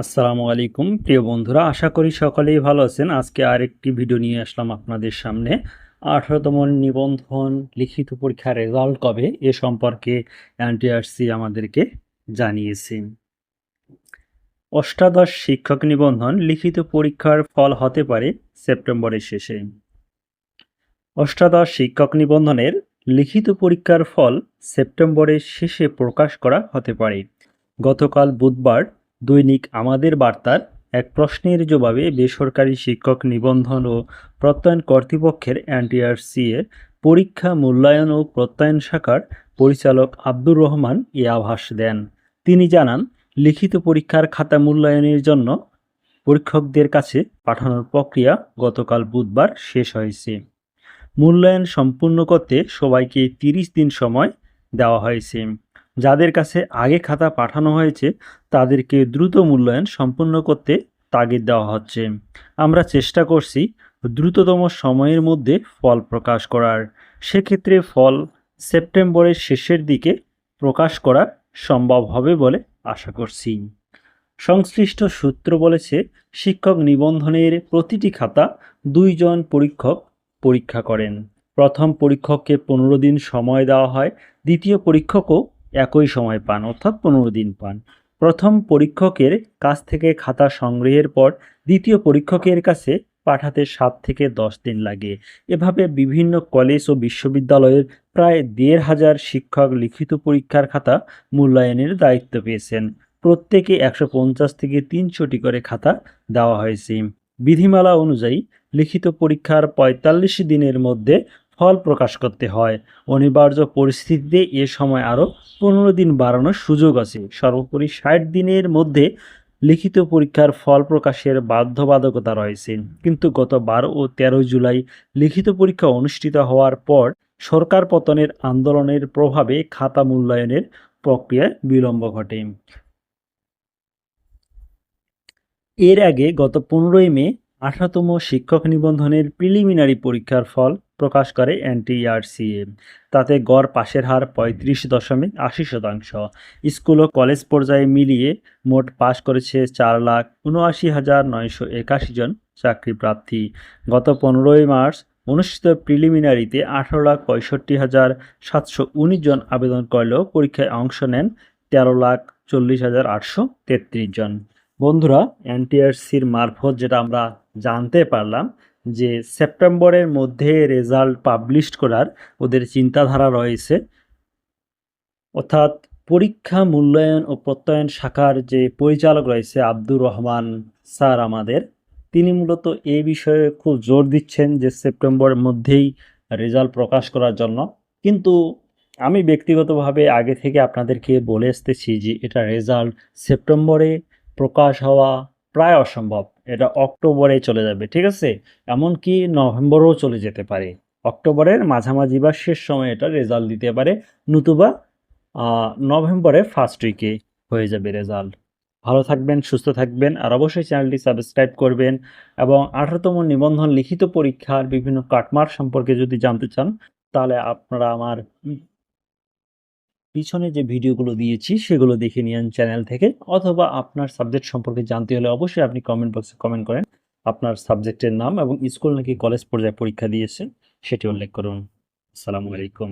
আসসালামু আলাইকুম। প্রিয় বন্ধুরা, আশা করি সকলেই ভালো আছেন। আজকে আরেকটি ভিডিও নিয়ে আসলাম আপনাদের সামনে। আঠারোতম নিবন্ধন লিখিত পরীক্ষার রেজাল্ট কবে? এ সম্পর্কে এনটিআরসি আমাদেরকে জানিয়েছে। অষ্টাদশ শিক্ষক নিবন্ধন লিখিত পরীক্ষার ফল হতে পারে সেপ্টেম্বরের শেষে। অষ্টাদশ শিক্ষক নিবন্ধনের লিখিত পরীক্ষার ফল সেপ্টেম্বরের শেষে প্রকাশ করা হতে পারে। গতকাল বুধবার দৈনিক আমাদের বার্তার এক প্রশ্নের জবাবে বেসরকারি শিক্ষক নিবন্ধন ও প্রত্যয়ন কর্তৃপক্ষের এনটিআরসি এর পরীক্ষা, মূল্যায়ন ও প্রত্যয়ন শাখার পরিচালক আব্দুর রহমান এ আভাস দেন। তিনি জানান, লিখিত পরীক্ষার খাতা মূল্যায়নের জন্য পরীক্ষকদের কাছে পাঠানোর প্রক্রিয়া গতকাল বুধবার শেষ হয়েছে। মূল্যায়ন সম্পূর্ণ করতে সবাইকে তিরিশ দিন সময় দেওয়া হয়েছে। যাদের কাছে আগে খাতা পাঠানো হয়েছে, তাদেরকে দ্রুত মূল্যায়ন সম্পূর্ণ করতে তাগিদ দেওয়া হচ্ছে। আমরা চেষ্টা করছি দ্রুততম সময়ের মধ্যে ফল প্রকাশ করার। সেক্ষেত্রে ফল সেপ্টেম্বরের শেষের দিকে প্রকাশ করা সম্ভব হবে বলে আশা করছি। সংশ্লিষ্ট সূত্র বলেছে, শিক্ষক নিবন্ধনের প্রতিটি খাতা দুইজন পরীক্ষক পরীক্ষা করেন। প্রথম পরীক্ষককে পনেরো দিন সময় দেওয়া হয়, দ্বিতীয় পরীক্ষকও একই সময় পান, অর্থাৎ পনেরো দিন পান। প্রথম পরীক্ষকের কাছ থেকে খাতা সংগ্রহের পর দ্বিতীয় পরীক্ষকের কাছে পাঠাতে সাত থেকে দশ দিন লাগে। এভাবে বিভিন্ন কলেজ ও বিশ্ববিদ্যালয়ের প্রায় দেড় হাজার শিক্ষক লিখিত পরীক্ষার খাতা মূল্যায়নের দায়িত্ব পেয়েছেন। প্রত্যেকে একশো পঞ্চাশ থেকে তিনশোটি করে খাতা দেওয়া হয়েছে। বিধিমালা অনুযায়ী লিখিত পরীক্ষার পঁয়তাল্লিশ দিনের মধ্যে ফল প্রকাশ করতে হয়। অনিবার্য পরিস্থিতিতে এ সময় আরও পনেরো দিন বাড়ানোর সুযোগ আছে। সর্বোপরি ষাট দিনের মধ্যে লিখিত পরীক্ষার ফল প্রকাশের বাধ্যবাধকতা রয়েছে। কিন্তু গত বারো ও তেরো জুলাই লিখিত পরীক্ষা অনুষ্ঠিত হওয়ার পর সরকার পতনের আন্দোলনের প্রভাবে খাতা মূল্যায়নের প্রক্রিয়ায় বিলম্ব ঘটে। এর আগে গত পনেরোই মে আঠারোতম শিক্ষক নিবন্ধনের প্রিলিমিনারি পরীক্ষার ফল প্রকাশ করে এনটিআরসিএ তাতে গড় পাশের হার পঁয়ত্রিশ দশমিক আশি শতাংশ। স্কুল ও কলেজ পর্যায়ে মিলিয়ে মোট পাশ করেছে চার লাখ উনআশি হাজার নয়শো একাশি জন চাকরি প্রার্থী গত পনেরোই মার্চ অনুষ্ঠিত প্রিলিমিনারিতে আঠারো লাখ পঁয়ষট্টি হাজার সাতশো উনিশ জন আবেদন করলেও পরীক্ষায় অংশ নেন তেরো লাখ চল্লিশ হাজার আটশো তেত্রিশ জন। বন্ধুরা এনটিআরসির মারফত যেটা আমরা জানতে পারলাম যে সেপ্টেম্বরের মধ্যে রেজাল্ট পাবলিশ করার ওদের চিন্তাধারা রয়েছে। অর্থাৎ পরীক্ষা মূল্যায়ন ও প্রত্যয়ন শাখার যে পরিচালক রয়েছে আব্দুর রহমান স্যার আমাদের, তিনি মূলত এই বিষয়ে খুব জোর দিচ্ছেন যে সেপ্টেম্বরের মধ্যেই রেজাল্ট প্রকাশ করার জন্য। কিন্তু আমি ব্যক্তিগতভাবে আগে থেকে আপনাদেরকে বলে আসতেছি যে এটা রেজাল্ট সেপ্টেম্বরে প্রকাশ হওয়া প্রায় অসম্ভব। এটা অক্টোবরে চলে যাবে, ঠিক আছে? এমনকি নভেম্বরেও চলে যেতে পারে। অক্টোবরের মাঝামাঝি বা শেষ সময় এটা রেজাল্ট দিতে পারে, নতুবা নভেম্বরের ফার্স্ট উইকে হয়ে যাবে রেজাল্ট ভালো থাকবেন, সুস্থ থাকবেন, আর অবশ্যই চ্যানেলটি সাবস্ক্রাইব করবেন এবং আঠারোতম নিবন্ধন লিখিত পরীক্ষার বিভিন্ন কাটমার সম্পর্কে যদি জানতে চান, তাহলে আপনারা আমার পিছনে যে ভিডিওগুলো দিয়েছি, সেগুলো দেখে নিন চ্যানেল থেকে অথবা আপনার সাবজেক্ট সম্পর্কে জানতে হলে অবশ্যই আপনি কমেন্ট বক্সে কমেন্ট করেন। আপনার সাবজেক্টের নাম এবং স্কুল নাকি কলেজ পর্যায়ে পরীক্ষা দিয়েছেন, সেটি উল্লেখ করুন। আসসালামু আলাইকুম।